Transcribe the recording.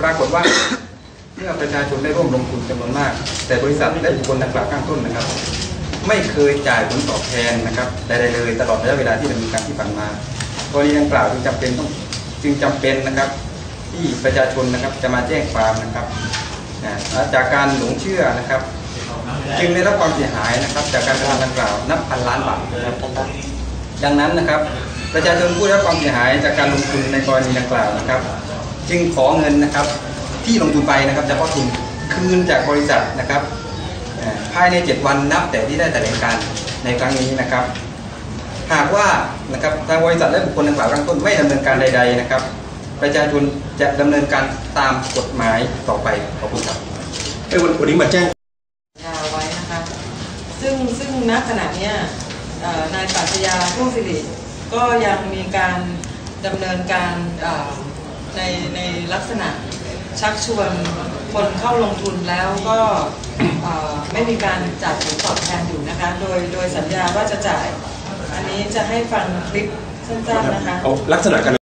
ปรากฏว่าเมื่อประชาชนได้ร่วมลงทุนจำนวนมาก แต่บริษัทและบุคคลดังกล่าวข้างต้นนะครับ ไม่เคยจ่ายผลตอบแทนนะครับใดๆเลยตลอดระยะเวลาที่ดำเนินการที่ผ่านมากรณีดังกล่าวจึงจำเป็นต้องจึงจำเป็นนะครับ ที่ประชาชนนะครับจะมาแจ้งความนะครับจากการหลงเชื่อนะครับ จึงได้รับความเสียหายนะครับ จากการกระทำดังกล่าวนับพันล้านบาทนะครับดังนั้นนะครับ ประชาชนผู้ได้รับความเสียหายจากการลงทุนในกรณีดังกล่าวนะครับ จึงขอเงินนะครับที่ลงทุนไปนะครับเฉพาะทุนคืนจากบริษัทนะครับเอ่อภายใน 7 วันนับแต่ที่ได้แถลงการในครั้งนี้นะครับ หากว่านะครับทางบริษัทและบุคคลดังกล่าวข้างต้นไม่ดำเนินการใด ๆนะครับ ประชาชนจะดำเนินการตามกฎหมายต่อไปขอบคุณครับเอ้ยวันวันนี้มาแจ้งยาไว้นะคะซึ่งซึ่งณขณะเนี้ยเอ่อนายปรัชญาพ่วงสิริก็ยังมีการดำเนินการเอ่อ ในในลักษณะชักชวนคนเข้าลงทุนแล้วก็ไม่มีการจ่ายผลตอบแทนอยู่นะคะ โดยโดยสัญญาว่าจะจ่าย อันนี้จะให้ฟังคลิปสั้นๆนะคะลักษณะการ